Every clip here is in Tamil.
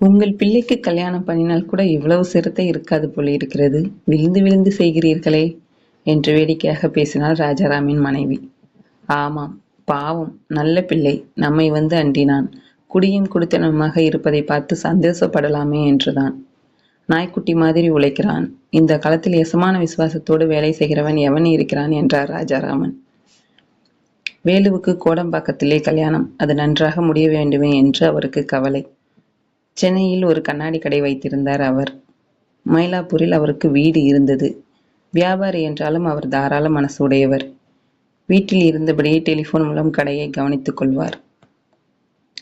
உங்கள் பிள்ளைக்கு கல்யாணம் பண்ணினால் கூட இவ்வளவு சிரத்தை இருக்காது போல இருக்கிறது. விழுந்து விழுந்து செய்கிறீர்களே என்று வேடிக்கையாக பேசினார் ராஜாராமின் மனைவி. ஆமாம் பாவம் நல்ல பிள்ளை நம்மை வந்து அண்டினான். குடியும் குடித்தனமாக இருப்பதை பார்த்து சந்தோஷப்படலாமே என்றுதான். நாய்க்குட்டி மாதிரி உழைக்கிறான். இந்த காலத்தில் எசமான விசுவாசத்தோடு வேலை செய்கிறவன் எவன் இருக்கிறான் என்றார் ராஜாராமன். வேலுவுக்கு கோடம்பாக்கத்திலே கல்யாணம் அது நன்றாக முடிய வேண்டுமே என்று அவருக்கு கவலை. சென்னையில் ஒரு கண்ணாடி கடை வைத்திருந்தார் அவர். மயிலாப்பூரில் அவருக்கு வீடு இருந்தது. வியாபாரி என்றாலும் அவர் தாராள மனசு உடையவர் வீட்டில் இருந்தபடியே டெலிஃபோன் மூலம் கடையை கவனித்துக் கொள்வார்.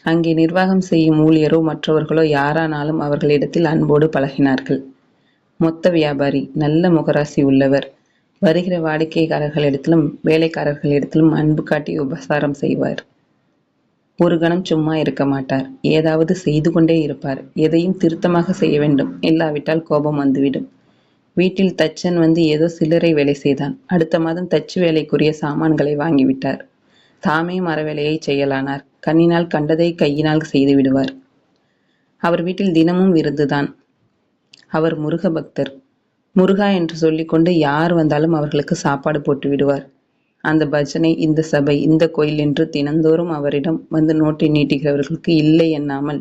அங்கே நிர்வாகம் செய்யும் ஊழியரோ மற்றவர்களோ யாரானாலும் அவர்களிடத்தில் அன்போடு பழகினார்கள். மொத்த வியாபாரி நல்ல முகராசி உள்ளவர். வருகிற வாடிக்கையாளர்களிடத்திலும் வேலைக்காரர்களிடத்திலும் அன்பு காட்டி உபசாரம் செய்வார். ஒரு கணம் சும்மா இருக்க மாட்டார். ஏதாவது செய்து கொண்டே இருப்பார். எதையும் திருத்தமாக செய்ய வேண்டும். இல்லாவிட்டால் கோபம் வந்துவிடும். வீட்டில் தச்சன் வந்து ஏதோ சில்லறை வேலை செய்தான். அடுத்த மாதம் தச்சு வேலைக்குரிய சாமான்களை வாங்கிவிட்டார். தாமே மரவேலையை செய்யலானார். கண்ணினால் கண்டதை கையினால் செய்து விடுவார். அவர் வீட்டில் தினமும் விருந்துதான். அவர் முருக பக்தர் முருகா என்று சொல்லிக்கொண்டு யார் வந்தாலும் அவர்களுக்கு சாப்பாடு போட்டு விடுவார். அந்த பஜனை இந்த சபை இந்த கோயில் என்று தினந்தோறும் அவரிடம் வந்து நோட்டை நீட்டுகிறவர்களுக்கு இல்லை எண்ணாமல்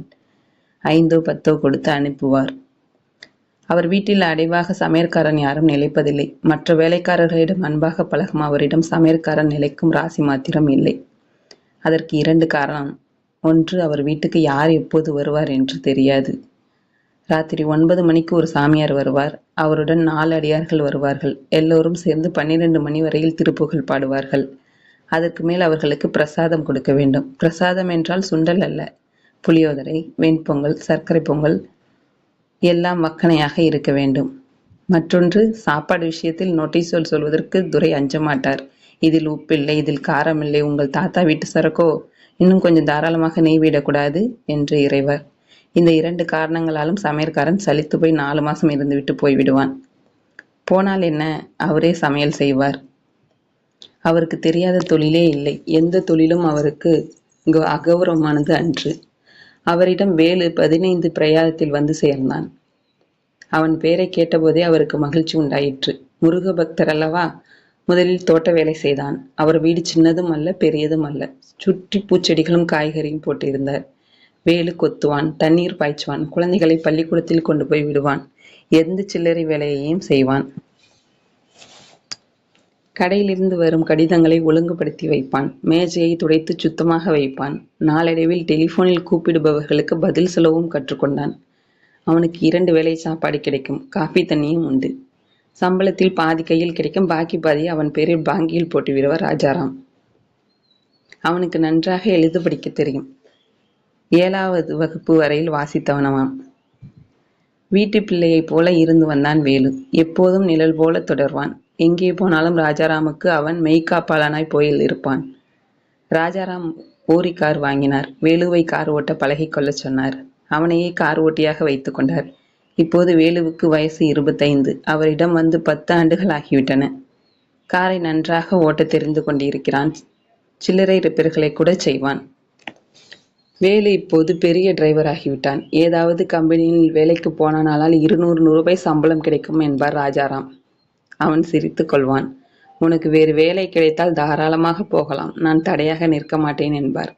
ஐந்தோ பத்தோ கொடுத்து அனுப்புவார். அவர் வீட்டில் அடைவாக சமையற்காரன் யாரும் நிலைப்பதில்லை. மற்ற வேலைக்காரர்களிடம் அன்பாக பழகும் அவரிடம் சமையற்காரன் நிலைக்கும் ராசி மாத்திரம் இல்லை. அதற்கு இரண்டு காரணம். ஒன்று அவர் வீட்டுக்கு யார் எப்போது வருவார் என்று தெரியாது. ராத்திரி ஒன்பது மணிக்கு ஒரு சாமியார் வருவார். அவருடன் நாலு அடியார்கள் வருவார்கள். எல்லோரும் சேர்ந்து பன்னிரண்டு மணி வரையில் திருப்புகழ் பாடுவார்கள். அதற்கு மேல் அவர்களுக்கு பிரசாதம் கொடுக்க வேண்டும். பிரசாதம் என்றால் சுண்டல் அல்ல. புளியோதரை வெண்பொங்கல் சர்க்கரை பொங்கல் எல்லாம் வக்கனையாக இருக்க வேண்டும். மற்றொன்று சாப்பாடு விஷயத்தில் நோட்டீஸ் சொல்வதற்கு துரை அஞ்ச மாட்டார். இதில் உப்பில்லை இதில் காரமில்லை உங்கள் தாத்தா வீட்டு சரக்கோ இன்னும் கொஞ்சம் தாராளமாக நெய் விடக்கூடாது என்று இறைவர். இந்த இரண்டு காரணங்களாலும் சமையற்காரன் சலித்து போய் நாலு மாசம் இருந்துவிட்டு போய்விடுவான். போனால் என்ன? அவரே சமையல் செய்வார். அவருக்கு தெரியாத தொழிலே இல்லை. எந்த தொழிலும் அவருக்கு அகௌரவமானது அன்று. அவரிடம் வேலு பதினைந்து பிரயாதத்தில் வந்து சேர்ந்தான். அவன் பேரை கேட்டபோதே அவருக்கு மகிழ்ச்சி உண்டாயிற்று. முருக பக்தர் அல்லவா? முதலில் தோட்ட வேலை செய்தான். அவர் வீடு சின்னதும் அல்ல பெரியதும் அல்ல. சுற்றி பூச்செடிகளும் காய்கறியும் போட்டிருந்தார். வேலு கொத்துவான் தண்ணீர் பாய்ச்சுவான் குழந்தைகளை பள்ளிக்கூடத்தில் கொண்டு போய் விடுவான் எந்த சில்லறை வேலையையும் செய்வான். கடையிலிருந்து வரும் கடிதங்களை ஒழுங்குபடுத்தி வைப்பான் மேஜையை துடைத்து சுத்தமாக வைப்பான். நாளடைவில் டெலிஃபோனில் கூப்பிடுபவர்களுக்கு பதில் சொல்லவும் கற்றுக்கொண்டான். அவனுக்கு இரண்டு வேளை சாப்பாடு கிடைக்கும் காஃபி தண்ணியும் உண்டு. சம்பளத்தில் பாதி கையில் கிடைக்கும் பாக்கி பாதியை அவன் பேரில் பாங்கியில் போட்டு விடுவார் ராஜாராம். அவனுக்கு நன்றாக எழுத படிக்க தெரியும். ஏழாவது வகுப்பு வரையில் வாசித்தவனவாம். வீட்டு பிள்ளையைப் போல இருந்து வந்தான் வேலு. எப்போதும் நிழல் போல தொடர்வான். எங்கே போனாலும் ராஜாராமுக்கு அவன் மெய்காப்பாளனாய் போயில் இருப்பான். ராஜாராம் ஓரி கார் வாங்கினார். வேலுவை கார் ஓட்ட பழகிக்கொள்ளச் சொன்னார். அவனையே கார் ஓட்டியாக வைத்து கொண்டார். இப்போது வேலுவுக்கு வயசு இருபத்தைந்து. அவரிடம் வந்து பத்து ஆண்டுகள் ஆகிவிட்டன. காரை நன்றாக ஓட்ட தெரிந்து கொண்டிருக்கிறான். சில்லறை ரிப்பேர்களை கூட செய்வான். வேலு இப்போது பெரிய டிரைவர் ஆகிவிட்டான். ஏதாவது கம்பெனியில் வேலைக்கு போனானால் இருநூறு ரூபாய் சம்பளம் கிடைக்கும் என்பார் ராஜாராம். அவன் சிரித்து கொள்வான். உனக்கு வேறு வேலை கிடைத்தால் தாராளமாக போகலாம். நான் தடையாக நிற்க மாட்டேன் என்பார்.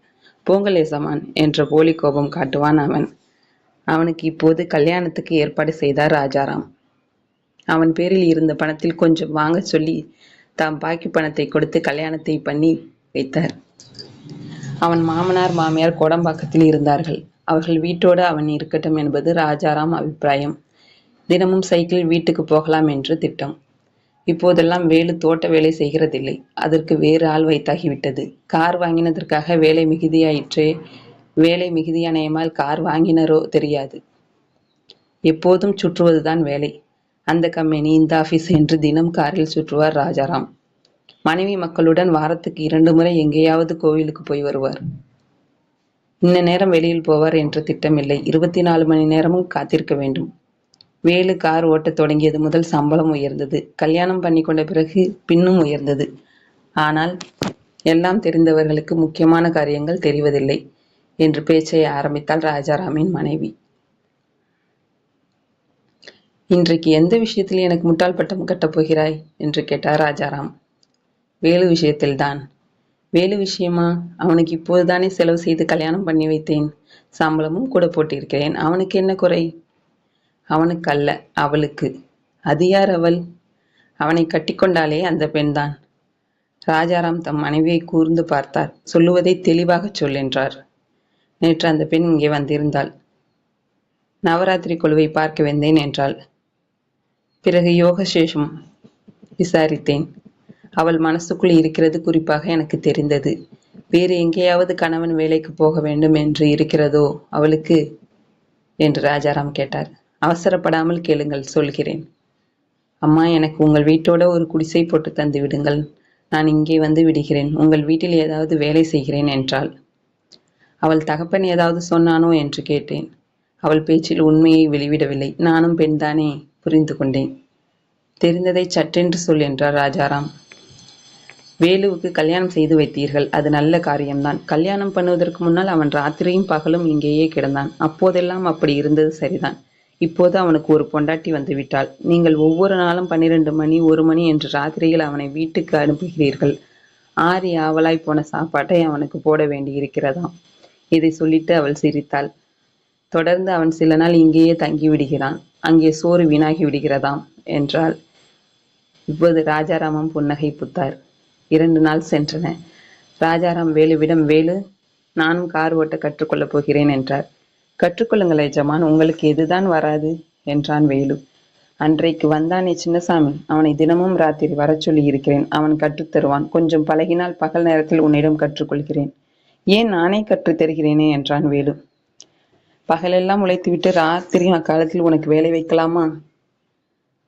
போங்கல் எசமான் என்ற போலி கோபம் காட்டுவான் அவன். அவனுக்கு இப்போது கல்யாணத்துக்கு ஏற்பாடு செய்தார் ராஜாராம். அவன் பேரில் இருந்த பணத்தில் கொஞ்சம் வாங்க சொல்லி தாம் பாக்கி பணத்தை கொடுத்து கல்யாணத்தை பண்ணி வைத்தார். அவன் மாமனார் மாமியார் கோடம்பாக்கத்தில் இருந்தார்கள். அவர்கள் வீட்டோடு அவன் இருக்கட்டும் என்பது ராஜாராம் அபிப்பிராயம். தினமும் சைக்கிள் வீட்டுக்கு போகலாம் என்று திட்டம். இப்போதெல்லாம் வேலு தோட்ட வேலை செய்கிறதில்லை. அதற்கு வேறு ஆள் வைத்தாகிவிட்டது. கார் வாங்கினதற்காக வேலை மிகுதியாயிற்றே வேலை மிகுதியானையமால் கார் வாங்கினரோ தெரியாது. எப்போதும் சுற்றுவதுதான் வேலை. அந்த கம்பெனி இந்த ஆஃபீஸ் என்று தினம் காரில் சுற்றுவார் ராஜாராம். மனைவி மக்களுடன் வாரத்துக்கு இரண்டு முறை எங்கேயாவது கோவிலுக்கு போய் வருவார். இந்த நேரம் வெளியில் போவார் என்ற திட்டமில்லை. இருபத்தி நாலு மணி நேரமும் காத்திருக்க வேண்டும். வேலு கார் ஓட்டத் தொடங்கியது முதல் சம்பளம் உயர்ந்தது. கல்யாணம் பண்ணி கொண்ட பிறகு பின்னும் உயர்ந்தது. ஆனால் எல்லாம் தெரிந்தவர்களுக்கு முக்கியமான காரியங்கள் தெரிவதில்லை என்று பேச்சை ஆரம்பித்தாள் ராஜாராமின் மனைவி. இன்றைக்கு எந்த விஷயத்தில் எனக்கு முட்டாள் பட்டம் கட்டப் போகிறாய்? என்று கேட்டார் ராஜாராம். வேலு விஷயத்தில்தான். வேலு விஷயமா? அவனுக்கு இப்போது தானே செலவு செய்து கல்யாணம் பண்ணி வைத்தேன். சம்பளமும் கூட போட்டிருக்கிறேன். அவனுக்கு என்ன குறை? அவனுக்கு அல்ல அவளுக்கு. அது யார் அவள்? அவனை கட்டிக்கொண்டாலே அந்த பெண்தான். ராஜாராம் தம் மனைவியை கூர்ந்து பார்த்தார். சொல்லுவதை தெளிவாகச் சொல் என்றார். நேற்று அந்த பெண் இங்கே வந்திருந்தாள். நவராத்திரி குழுவை பார்க்க வந்தேன் என்றாள். பிறகு யோகசேஷம் விசாரித்தேன். அவள் மனசுக்குள் இருக்கிறது குறிப்பாக எனக்கு தெரிந்தது. வேறு எங்கேயாவது கணவன் வேலைக்கு போக வேண்டும் என்று இருக்கிறதோ அவளுக்கு? என்று ராஜாராம் கேட்டார். அவசரப்படாமல் கேளுங்கள் சொல்கிறேன். அம்மா எனக்கு உங்கள் வீட்டோட ஒரு குடிசை போட்டு தந்து விடுங்கள். நான் இங்கே வந்து விடுகிறேன். உங்கள் வீட்டில் ஏதாவது வேலை செய்கிறேன் என்றாள். அவள் தகப்பன் ஏதாவது சொன்னானோ என்று கேட்டேன். அவள் பேச்சில் உண்மையை வெளிவிடவில்லை. நானும் பெண்தானே புரிந்து கொண்டேன். தெரிந்ததை சட்டென்று சொல் என்றார் ராஜாராம். வேலுவுக்கு கல்யாணம் செய்து வைத்தீர்கள். அது நல்ல காரியம்தான். கல்யாணம் பண்ணுவதற்கு முன்னால் அவன் ராத்திரியும் பகலும் இங்கேயே கிடந்தான். அப்போதெல்லாம் அப்படி இருந்தது சரிதான். இப்போது அவனுக்கு ஒரு பொண்டாட்டி வந்துவிட்டாள் நீங்கள் ஒவ்வொரு நாளும் பன்னிரண்டு மணி ஒரு மணி என்று ராத்திரியில் அவனை வீட்டுக்கு அனுப்புகிறீர்கள். ஆறி ஆவலாய் போன சாப்பாட்டை அவனுக்கு போட வேண்டி இருக்கிறதாம் இதை சொல்லிட்டு அவள் சிரித்தாள். தொடர்ந்து அவன் சில நாள் இங்கேயே தங்கி விடுகிறான் அங்கே சோறு வீணாகி விடுகிறதாம் என்றாள். இப்போது ராஜாராமம் புன்னகை புத்தார். இரண்டு நாள் சென்றன. ராஜாராம் வேலுவிடம் வேலு நானும் கார் ஓட்ட கற்றுக்கொள்ளப் போகிறேன் என்றார். கற்றுக்கொள்ளுங்கள் எஜமான் உங்களுக்கு எதுதான் வராது என்றான் வேலு. அன்றைக்கு வந்தானே சின்னசாமி அவனை தினமும் ராத்திரி வரச் சொல்லி இருக்கிறேன். அவன் கற்றுத்தருவான் கொஞ்சம் பழகினால் பகல் நேரத்தில் உன்னிடம் கற்றுக்கொள்கிறேன். ஏன் நானே கற்றுத் தருகிறேனே என்றான் வேலு. பகலெல்லாம் உழைத்துவிட்டு ராத்திரி அக்காலத்தில் உனக்கு வேலை வைக்கலாமா?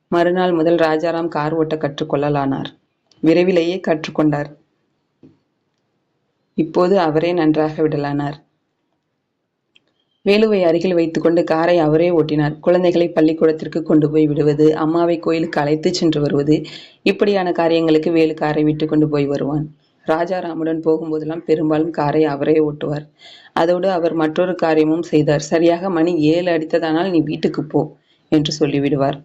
மறுநாள் முதல் ராஜாராம் கார் ஓட்ட கற்றுக்கொள்ளலானார். விரைவிலேயே கற்றுக்கொண்டார். இப்போது அவரே நன்றாக விடலானார். வேலுவை அருகில் வைத்துக்கொண்டு காரை அவரே ஓட்டினார். குழந்தைகளை பள்ளிக்கூடத்திற்கு கொண்டு போய் விடுவது அம்மாவை கோயிலுக்கு அழைத்து சென்று வருவது இப்படியான காரியங்களுக்கு வேலு காரை விட்டு கொண்டு போய் வருவான். ராஜாராமுடன் போகும்போதெல்லாம் பெரும்பாலும் காரை அவரே ஓட்டுவார். அதோடு அவர் மற்றொரு காரியமும் செய்தார். சரியாக மணி ஏழு அடித்ததானால் நீ வீட்டுக்கு போ என்று சொல்லிவிடுவார்.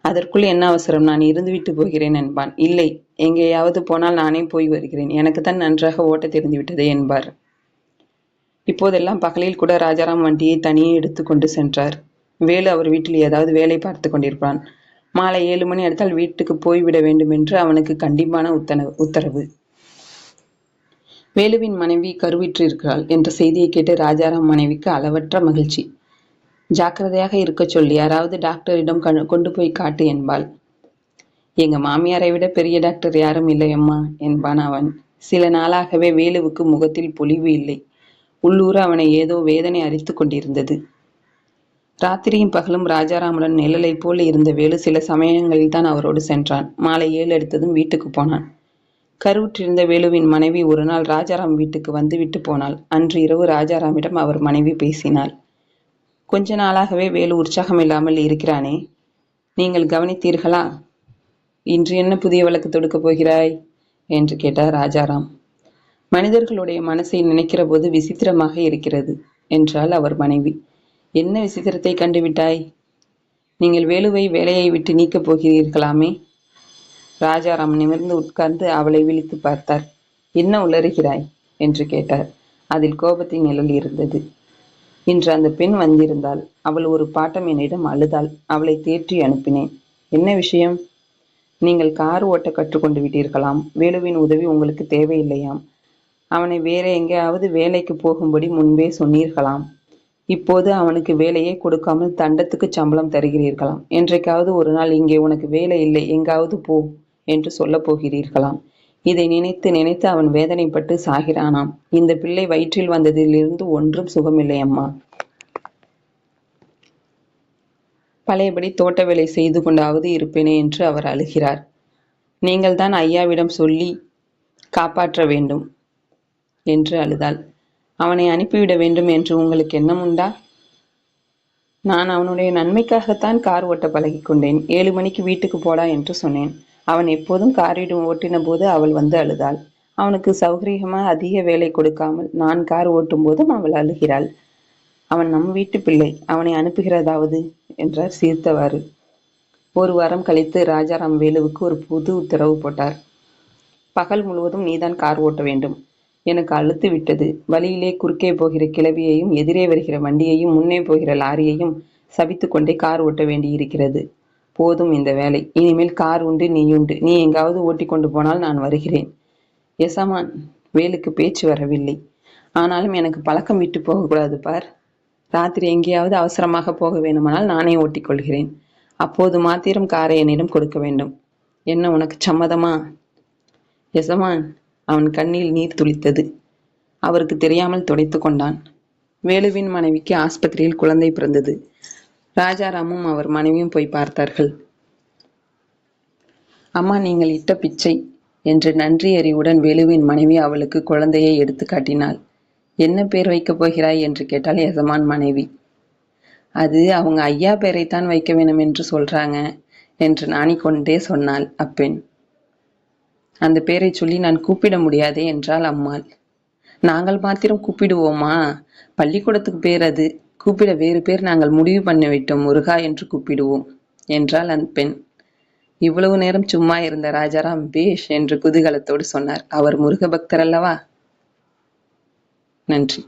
அதற்குள் என்ன அவசரம்? நான் இருந்துவிட்டு போகிறேன் என்பான். இல்லை எங்கேயாவது போனால் நானே போய் வருகிறேன். எனக்கு தான் நன்றாக ஓட்ட தெரிந்துவிட்டது என்பார். இப்போதெல்லாம் பகலில் கூட ராஜாராம் வண்டியை தனியே எடுத்து கொண்டு சென்றார். வேலு அவர் வீட்டில் ஏதாவது வேலை பார்த்து கொண்டிருப்பான். மாலை ஏழு மணி அடுத்தால் வீட்டுக்கு போய்விட வேண்டும் என்று அவனுக்கு கண்டிப்பான உத்தரவு உத்தரவு. வேலுவின் மனைவி கருவிற்றிருக்கிறாள் என்ற செய்தியை கேட்டு ராஜாராம் மனைவிக்கு அளவற்ற மகிழ்ச்சி. ஜாக்கிரதையாக இருக்கச் சொல்லி யாராவது டாக்டரிடம் கொண்டு போய் காட்டு என்பாள். எங்க மாமியாரை விட பெரிய டாக்டர் யாரும் இல்லை அம்மா என்பான் அவன். சில நாளாகவே வேலுவுக்கு முகத்தில் பொலிவு இல்லை. உள்ளூர் அவனை ஏதோ வேதனை அரித்து கொண்டிருந்தது. ராத்திரியும் பகலும் ராஜாராமுடன் நிழலை போல் இருந்த வேலு சில சமயங்களில் தான் அவரோடு சென்றான். மாலை ஏழு எடுத்ததும் வீட்டுக்கு போனான். கருவுற்றிருந்த வேலுவின் மனைவி ஒரு நாள் ராஜாராம் வீட்டுக்கு வந்துவிட்டு போனாள். அன்று இரவு ராஜாராமிடம் அவர் மனைவி பேசினாள். கொஞ்ச நாளாகவே வேலு உற்சாகம் இல்லாமல் இருக்கிறானே. நீங்கள் கவனித்தீர்களா? இன்று என்ன புதிய வழக்கு தொடுக்கப் போகிறாய்? என்று கேட்டார் ராஜாராம். மனிதர்களுடைய மனசை நினைக்கிற போது விசித்திரமாக இருக்கிறது என்றாள் அவர் மனைவி. என்ன விசித்திரத்தை கண்டுவிட்டாய்? நீங்கள் வேலுவை வேலையை விட்டு நீக்கப் போகிறீர்களாமே? ராஜாராம் நிமிர்ந்து உட்கார்ந்து அவளை விழித்து பார்த்தார். என்ன உளறுகிறாய்? என்று கேட்டார். அதில் கோபத்தின் நிழல் இருந்தது. இன்று அந்த பெண் வந்திருந்தாள். அவள் ஒரு பாட்டம் என்னிடம் அழுதாள். அவளை தேற்றி அனுப்பினேன். என்ன விஷயம்? நீங்கள் கார் ஓட்ட கற்றுக்கொண்டு விட்டீர்களாம். வேலுவின் உதவி உங்களுக்கு தேவையில்லையாம். அவனை வேற எங்கேயாவது வேலைக்கு போகும்படி முன்பே சொன்னீர்களாம். இப்போது அவனுக்கு வேலையே கொடுக்காமல் தண்டத்துக்கு சம்பளம் தருகிறீர்களாம். என்றைக்காவது ஒரு நாள் இங்கே உனக்கு வேலை இல்லை. எங்காவது போ என்று சொல்லப் போகிறீர்களாம். இதை நினைத்து நினைத்து அவன் வேதனைப்பட்டு சாகிறானாம். இந்த பிள்ளை வயிற்றில் வந்ததிலிருந்து ஒன்றும் சுகமில்லை அம்மா. பழையபடி தோட்ட வேலை செய்து கொண்டாவது இருப்பேனே என்று அவர் அழுகிறார். நீங்கள் தான் ஐயாவிடம் சொல்லி காப்பாற்ற வேண்டும் என்று அழுதாள். அவனை அனுப்பிவிட வேண்டும் என்று உங்களுக்கு எண்ணம் உண்டா? நான் அவனுடைய நன்மைக்காகத்தான் கார் ஓட்ட பழகிக்கொண்டேன். ஏழு மணிக்கு வீட்டுக்கு போடா என்று சொன்னேன். அவன் எப்போதும் காரிடம் ஓட்டின போது அவள் வந்து அழுதாள். அவனுக்கு சௌகரியமாக அதிக வேலை கொடுக்காமல் நான் கார் ஓட்டும் போதும் அவள் அழுகிறாள். அவன் நம் வீட்டு பிள்ளை அவனை அனுப்புகிறதாவது? என்றார் சீர்த்தவாறு. ஒரு வாரம் கழித்து ராஜாராம் வேலுவுக்கு ஒரு புது உத்தரவு போட்டார். பகல் முழுவதும் நீதான் கார் ஓட்ட வேண்டும். எனக்கு அழுத்து விட்டது. வழியிலே குறுக்கே போகிற கிளவியையும் எதிரே வருகிற வண்டியையும் முன்னே போகிற லாரியையும் சபித்து கொண்டே கார் ஓட்ட வேண்டியிருக்கிறது. போதும் இந்த வேலை. இனிமேல் கார் உண்டு நீ உண்டு. நீ எங்காவது ஓட்டி கொண்டு போனால் நான் வருகிறேன். எசமான் வேலுக்கு பேச்சு வரவில்லை. ஆனாலும் எனக்கு பழக்கம் விட்டு போகக்கூடாது பார். ராத்திரி எங்கேயாவது அவசரமாக போக வேண்டுமானால் நானே ஓட்டிக்கொள்கிறேன் அப்போது மாத்திரம் காரை என்னிடம் கொடுக்க வேண்டும். என்ன உனக்கு சம்மதமா? எசமான் அவன் கண்ணில் நீர் துளித்தது. அவருக்கு தெரியாமல் துடைத்து கொண்டான். வேலுவின் மனைவிக்கு ஆஸ்பத்திரியில் குழந்தை பிறந்தது. ராஜாராமும் அவர் மனைவியும் போய் பார்த்தார்கள். அம்மா நீங்கள் இட்ட பிச்சை என்று நன்றி அறிவுடன் வேலுவின் மனைவி அவளுக்கு குழந்தையை எடுத்து காட்டினாள். என்ன பேர் வைக்கப் போகிறாய்? என்று கேட்டால் எசமான் மனைவி. அது அவங்க ஐயா பேரைத்தான் வைக்க வேணும் என்று சொல்றாங்க என்று நாணிக்கொண்டே சொன்னாள் அப்பெண். அந்த பேரை சொல்லி நான் கூப்பிட முடியாதே என்றாள் அம்மாள். நாங்கள் மாத்திரம் கூப்பிடுவோமா? பள்ளிக்கூடத்துக்கு பேர் அது. கூப்பிட வேறு பேர் நாங்கள் முடிவு பண்ணிவிட்டோம் முருகா என்று கூப்பிடுவோம் என்றாள் அந்த பெண். இவ்வளவு நேரம் சும்மா இருந்த ராஜாராம் பேஷ் என்று குதூகலத்தோடு சொன்னார். அவர் முருக பக்தர் அல்லவா? நன்றி.